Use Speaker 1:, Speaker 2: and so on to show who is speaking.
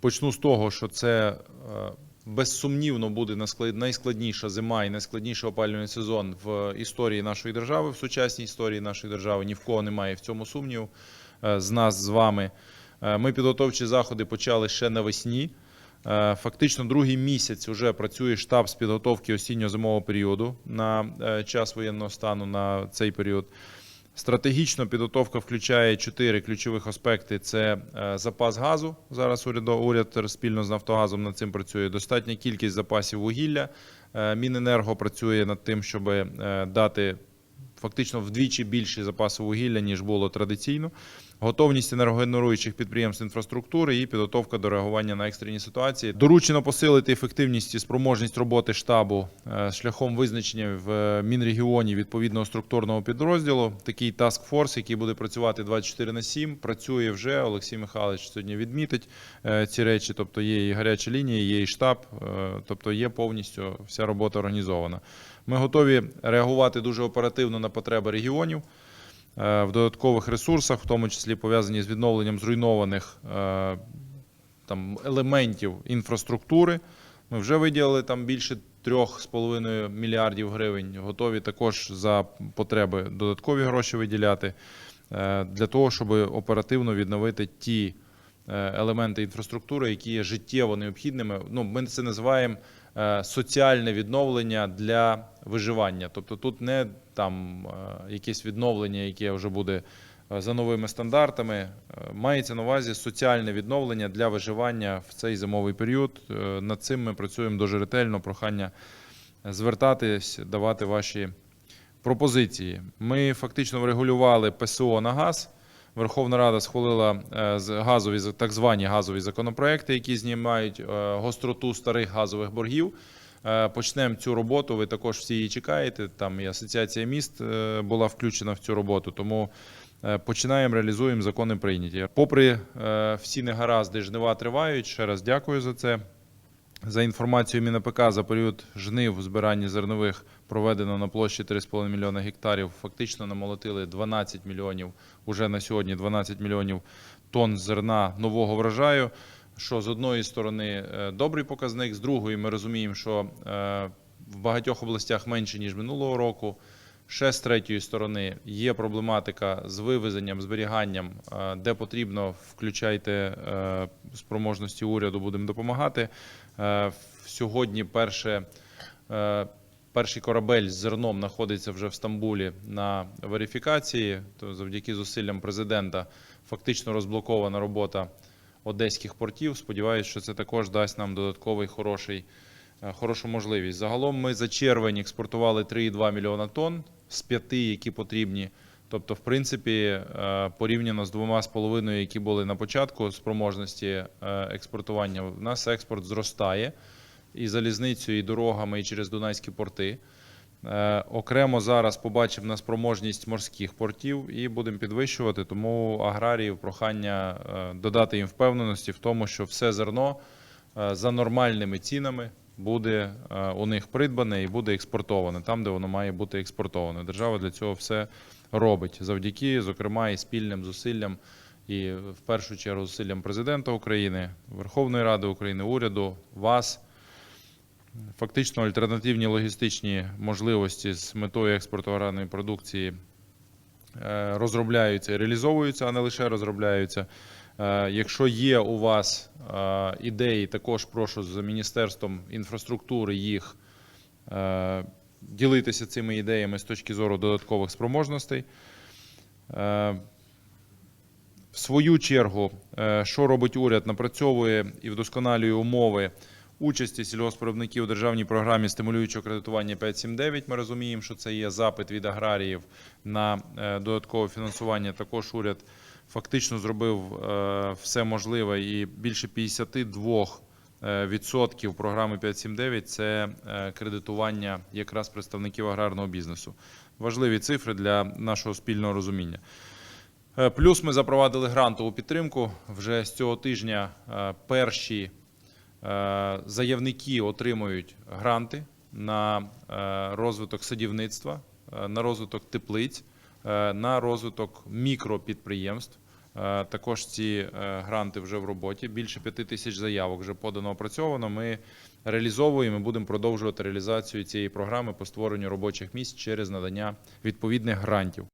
Speaker 1: Почну з того, що це е, безсумнівно буде найскладніша зима і найскладніший опалювальний сезон в історії нашої держави, в сучасній історії нашої держави. Ні в кого немає в цьому сумніву е, з нас з вами. Е, Ми підготовчі заходи почали ще навесні. Фактично, другий місяць вже працює штаб з підготовки осінньо-зимового періоду на час воєнного стану на цей період. Стратегічно підготовка включає чотири ключових аспекти: це е, запас газу. Зараз уряд, спільно з Нафтогазом над цим працює. Достатня кількість запасів вугілля. Е, Міненерго працює над тим, щоб е, дати фактично вдвічі більші запаси вугілля, ніж було традиційно. Готовність енергогенеруючих підприємств інфраструктури і підготовка до реагування на екстрені ситуації. Доручено посилити ефективність і спроможність роботи штабу е, шляхом визначення в е, Мінрегіоні відповідного структурного підрозділу. Такий task-force, який буде працювати 24 на 7, працює вже. Олексій Михайлович сьогодні відмітить е, ці речі. Тобто є і гаряча лінія, є і штаб, тобто є повністю вся робота організована. Ми готові реагувати дуже оперативно на потреби регіонів в додаткових ресурсах, в тому числі пов'язані з відновленням зруйнованих е, там, елементів інфраструктури. Ми вже виділили там більше 3,5 мільярдів гривень. Готові також за потреби додаткові гроші виділяти е, для того, щоб оперативно відновити ті е, елементи інфраструктури, які є життєво необхідними. Ну, ми це називаємо е, соціальне відновлення для виживання. Тобто тут не там е, якесь відновлення, яке вже буде е, за новими стандартами. Е, Мається на увазі соціальне відновлення для виживання в цей зимовий період. Над цим ми працюємо дуже ретельно. Прохання звертатись, давати ваші пропозиції. Ми фактично врегулювали ПСО на газ. Верховна Рада схвалила газові так звані газові законопроекти, які знімають гостроту старих газових боргів. Е, Почнемо цю роботу. Ви також всі її чекаєте. Там і асоціація міст е, була включена в цю роботу. Тому е, починаємо, реалізуємо закони прийняті. Попри всі негаразди, жнива тривають. Ще раз дякую за це. За інформацією МінАПК, за період жнив в збиранні зернових проведено на площі 3,5 мільйона гектарів. Фактично намолотили 12 мільйонів, уже на сьогодні 12 мільйонів тонн зерна нового врожаю. Що з одної сторони е, добрий показник, з другої ми розуміємо, що е, в багатьох областях менше ніж минулого року. Ще з третьої сторони є проблематика з вивезенням, зберіганням, е, де потрібно, включайте спроможності уряду, будемо допомагати. Сьогодні перше, перший корабель з зерном знаходиться вже в Стамбулі на верифікації. То завдяки зусиллям президента фактично розблокована робота одеських портів. Сподіваюсь, що це також дасть нам додатковий хороший, е, хорошу можливість. Загалом ми за червень експортували 3,2 мільйона тонн з п'яти, які потрібні. Тобто, в принципі, е, порівняно з двома з половиною, які були на початку спроможності е, експортування, у нас експорт зростає і залізницею, і дорогами, і через Дунайські порти. Е, Окремо зараз побачимо на спроможність морських портів і будемо підвищувати. Тому аграріїв прохання е, додати їм впевненості в тому, що все зерно е, за нормальними цінами буде у них придбане і буде експортоване там, де воно має бути експортоване. Держава для цього все робить завдяки, зокрема, і спільним зусиллям, і в першу чергу зусиллям президента України, Верховної Ради України, уряду, вас. Фактично альтернативні логістичні можливості з метою експорту аграрної продукції е, розробляються і реалізовуються, а не лише розробляються. Е, Якщо є у вас е, ідеї, також прошу з Міністерством інфраструктури їх ділитися цими ідеями з точки зору додаткових спроможностей. В свою чергу, що робить уряд, напрацьовує і вдосконалює умови участі сільгоспвиробників у державній програмі стимулюючого кредитування 5.7.9. Ми розуміємо, що це є запит від аграріїв на е, додаткове фінансування. Також уряд фактично зробив е, все можливе і більше 52 е, відсотків програми 5.7.9 – це кредитування якраз представників аграрного бізнесу. Важливі цифри для нашого спільного розуміння. Плюс ми запровадили грантову підтримку. Вже з цього тижня перші заявники отримують гранти на е, розвиток садівництва, е, на розвиток теплиць, е, на розвиток мікропідприємств. Е, Також ці е, гранти вже в роботі. Більше п'яти тисяч заявок вже подано опрацьовано. Ми реалізовуємо і будемо продовжувати реалізацію цієї програми по створенню робочих місць через надання відповідних грантів.